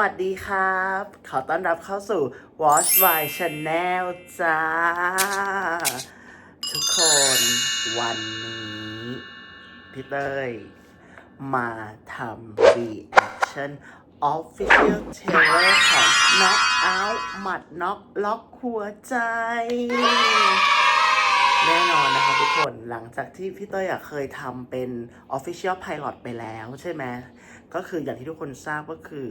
วัสดีครับ ขอต้อนรับเข้าสู่ Watch My Channel จ้า ทุกคนวันนี้พี่เต้ยมาทำ reaction official trailer ของ Knock Out หมัดน็อกล็อกหัวใจ แน่นอนนะคะทุกคนหลังจากที่พี่เต้ยเคยทำเป็น Official Pilot ไปแล้วใช่ไหมก็คืออย่างที่ทุกคนทราบก็คือ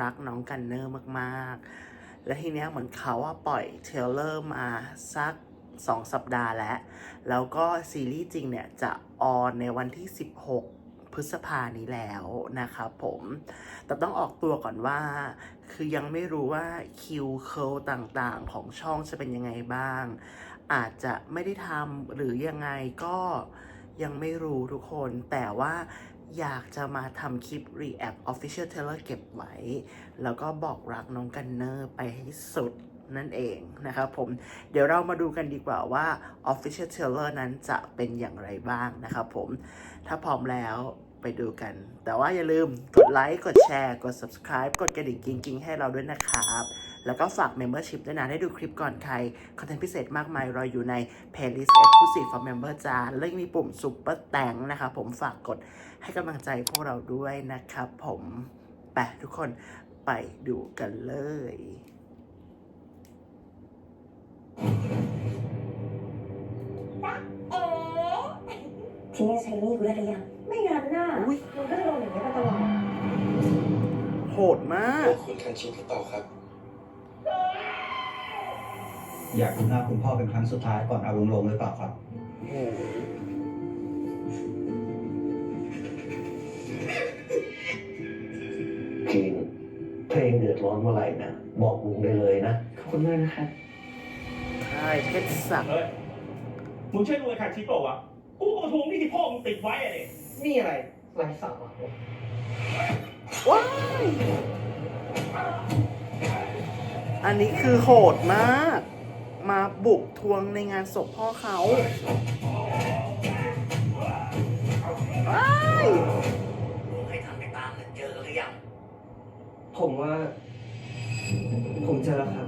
รักน้องกันเนอร์มากๆ และทีเนี้ยเหมือนเขาอะปล่อยเทเลอร์มาสัก2สัปดาห์แล้ว แล้วก็ซีรีส์จริงเนี่ย จะออนในวันที่ 16 พฤษภานี้แล้วนะครับผม แต่ต้องออกตัวก่อนว่า คือยังไม่รู้ว่าคิวเคิลต่างๆ ของช่องจะเป็นยังไงบ้าง อาจจะไม่ได้ทำหรือยังไงก็ยังไม่รู้ทุกคน แต่ว่า อยากจะมาทำคลิป React Official Trailer เก็บไว้ แล้วก็บอกรักน้องกันเนอร์ไปให้สุดนั่นเองนะครับผม เดี๋ยวเรามาดูกันดีกว่าว่า Official Trailer นั้นจะเป็นอย่างไรบ้างนะครับผม ถ้าพร้อมแล้วไปดูกัน แต่ว่าอย่าลืมกดไลค์ กดแชร์ กด subscribe กดกระดิ่งกิ๊งๆ ให้เราด้วยนะครับ แล้วก็ฝาก Membership ด้วยนะ ได้ดูคลิปก่อนใคร คอนเทนต์พิเศษมากมายรออยู่ใน Playlist Exclusive for Member จ้าแล้วยังมีปุ่ม Super แตงนะครับผมฝากกดให้กำลังใจพวกเราด้วยนะครับผมไปทุกคนไปดูกันเลยเอ๋ทีนี้ใช้หนี่กูได้หรือยังไม่งั้นน่ะอุ๊ยมึงก็จะโดนอย่างนี้มาตลอดโหดมาก พวกคุณคันชินหรือเปล่าครับ อยากดูหน้าคุณพ่อเป็นครั้งสุดท้ายก่อนเอาลงลงหรือเปล่าครับโอ้โหจีนเพลงเดือดร้อนเมื่อไหร่นะ บอกลุงได้เลยนะ ขอบคุณมากนะครับค่ายเพชรศักดิ์เฮ้ยมึงใช่รวยขาดชิปเปล่าวะ กูก็มาทวงหนี่ที่พ่อมึงติดไว้อะดินี่อะไรไร้สาระว้าย อันนี้คือโหดมาก มาบุกทวงในงานศพพ่อเขาว้ายให้ทำไปตามนั้นเจอหรือยัง ผมว่า ผมเจอแล้วครับ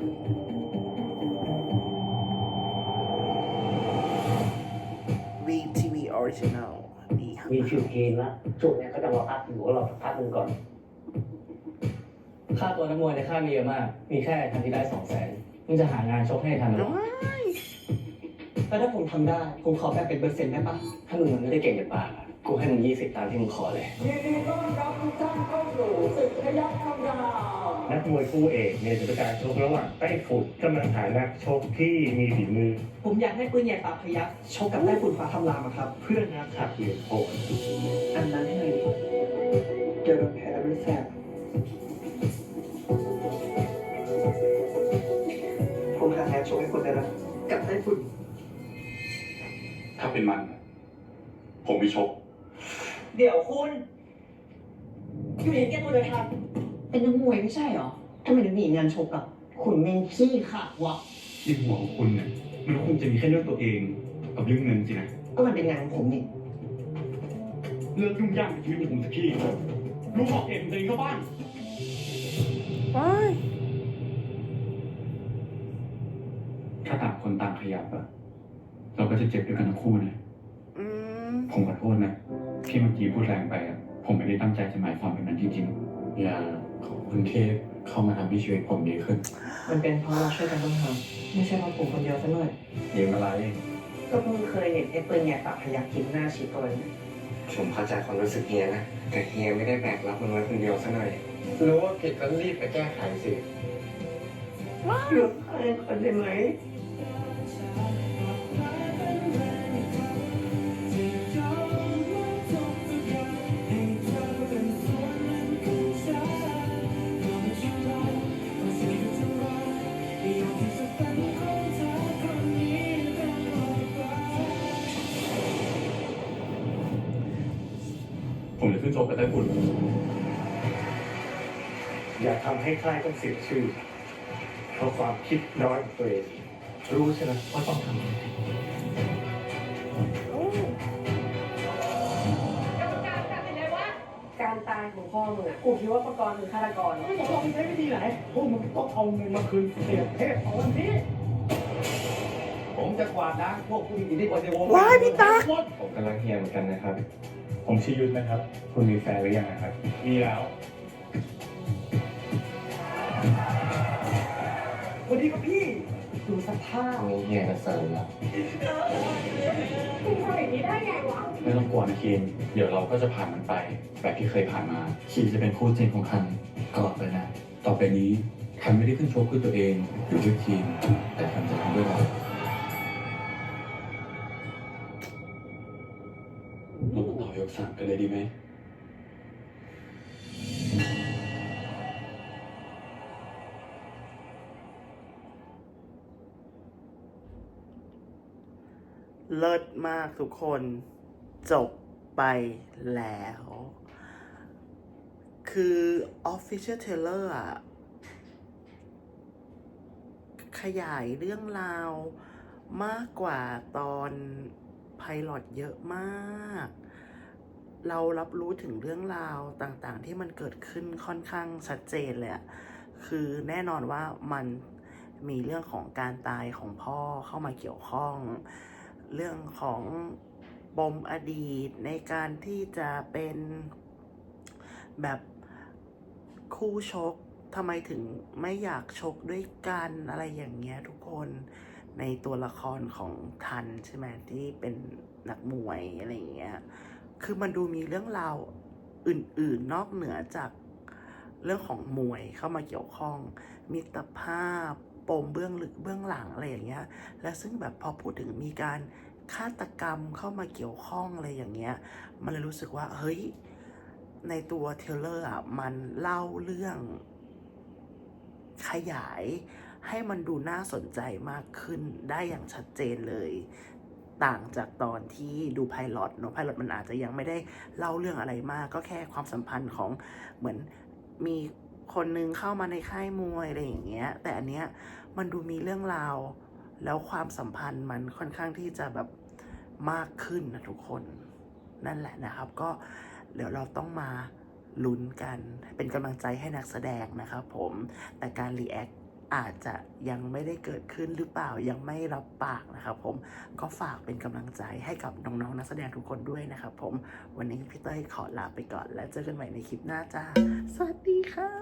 วีทีวีออริจินัลดีครับมีคิวกีนละช่วงเนี้ยเขาจะมาพักอยู่กับเราสักพักหนึงก่อน ค่าตัวนักมวยในค่ายมีเยอะมาก มีแค่ทันที่ได้สองแสน มึงจะหางานชกให้ทันเหรอว้ายแล้วถ้าผมทำได้ ผมขอแบ่งเป็นเปอร์เซ็นต์ได้ปะถ้ามึงมันไม่ได้เก่งแต่ปากอะกูให้มึงยี่สิบตามที่มึงขอเลยนักมวยคู่เอกเนี่ยจะเป็นการชกระหว่างไต้ฝุ่นกำลังหานักชกที่มีฝีมือ ผมอยากให้ปืนใหญ่ปากพยักชกกับได้ฝุ่นฟ้าทำลามอะครับ เพื่อนักขัดเหลี่ยมโหดอันนั้นให้เลยเดี๋ยวโดนแพ้แล้วไม่แสบ ผมหาแทนชกให้คุณได้แล้วกับได้ฝุ่นถ้าเป็นมัน ผมไม่ชก เดี๋ยวคุณ อยู่ในแก้ตัวเลยครับเป็นนักมวยไม่ใช่เหรอทำไมถึงหนีงานชกอะคุณเมนขี้ขาดวะที่หัวของคุณเนี่ยมันคงจะมีแค่เรื่องตัวเอง กับเรื่องเงินสินะ ก็มันเป็นงานของผมนี่เลิกยุ่งยากกับชีวิตของผมสักทีรู้ขอบเขตของตัวเองเข้าบ้างว้า คนต่างขยับอะเราก็จะเจ็บด้วยกันทั้งคู่นะอืมผมขอโทษนะที่เมื่อกี้พูดแรงไปอะผมไม่ได้ตั้งใจจะหมายความแบบนั้นจริงๆอย่าขอบคุณเทพเข้ามาทำให้ชีวิตผมดีขึ้นมันเป็นเพราะเราช่วยกันต้องทำไม่ใช่เพราะผมคนเดียวซะหน่อยยิ้มอะไร ก็เพิ่งเคยเห็นไอ้ปืนใหญ่ปากพยักกินหน้าชิดตัวนี้ผมเข้าใจความรู้สึกเฮียนะ แต่เฮียไม่ได้แบกรับมันไว้คนเดียวซะหน่อย รู้ว่าผิดก็รีบไปแก้ไขสิ หยุดให้คนได้ไหม ผมจะขึ้นโชกกับไต้ฝุ่นอย่าทำให้ค่ายต้องเสียชื่อ เพราะความคิดน้อยของตัวเอง รู้ใช่ไหมว่าต้องทำอะไรโอ้การตายของพ่อมึงอะกูคิดว่าประกรณ์คือฆาตกร ไม่บอกว่ามึงใช้วิธีไหนพวกมึงต้องเอาเงินมาคืนเสียเทพเอาวันนี้ ผมจะกวาดล้างพวกผู้มีอิทธิพลในวงว้ายพี่ตั๊ก ผมกำลังเฮียเหมือนกันนะครับ ผมชื่อยุทธนะครับ คุณมีแฟนหรือยังนะครับ มีแล้ว วันนี้ก็พี่ ดูสภาพมีเฮียกับเซิร์นแล้วคุณทำแบบนี้ได้ไงวะ ไม่ต้องกลัวนะคีนเดี๋ยวเราก็จะผ่านมันไป แบบที่เคยผ่านมา คีนจะเป็นคู่จริงของคันตลอดไปนะ ต่อไปนี้คันไม่ได้ขึ้นชกเพื่อตัวเองหรือเพื่อทีมแต่คันจะทำด้วยเราเรามาต่อยกสามกันเลยดีไหม เลิศมากทุกคนจบไปแล้ว คือ Official Trailer อะขยายเรื่องราวมากกว่าตอนไพลอตเยอะมาก เรารับรู้ถึงเรื่องราวต่างๆ ที่มันเกิดขึ้นค่อนข้างชัดเจนเลยคือแน่นอนว่ามันมีเรื่องของการตายของพ่อเข้ามาเกี่ยวข้อง เรื่องของปมอดีตในการที่จะเป็นแบบคู่ชกทำไมถึงไม่อยากชกด้วยกันอะไรอย่างเงี้ยทุกคนในตัวละครของทันใช่ไหมที่เป็นนักมวยอะไรอย่างเงี้ยคือมันดูมีเรื่องราวอื่น ๆ นอกเหนือจากเรื่องของมวยเข้ามาเกี่ยวข้องมิตรภาพ ปมเบื้องลึกเบื้องหลังอะไรอย่างเงี้ย และซึ่งแบบพอพูดถึงมีการฆาตกรรมเข้ามาเกี่ยวข้องอะไรอย่างเงี้ย มันเลยรู้สึกว่าเฮ้ยในตัวเทเลอร์อะมันเล่าเรื่องขยายให้มันดูน่าสนใจมากขึ้นได้อย่างชัดเจนเลย ต่างจากตอนที่ดูไพลอตเนอะไพลอตมันอาจจะยังไม่ได้เล่าเรื่องอะไรมาก ก็แค่ความสัมพันธ์ของเหมือนมี คนนึงเข้ามาในค่ายมวยอะไรอย่างเงี้ย แต่อันเนี้ยมันดูมีเรื่องราว แล้วความสัมพันธ์มันค่อนข้างที่จะแบบมากขึ้นนะทุกคนนั่นแหละนะครับ ก็เดี๋ยวเราต้องมาลุ้นกัน เป็นกำลังใจให้นักแสดงนะครับผมแต่การรีแอคอาจจะยังไม่ได้เกิดขึ้นหรือเปล่ายังไม่รับปากนะครับผมก็ฝากเป็นกำลังใจให้กับน้องๆนักแสดงทุกคนด้วยนะครับผมวันนี้พี่เต้ยขอลาไปก่อน แล้วเจอกันใหม่ในคลิปหน้าจ้า สวัสดีค่ะ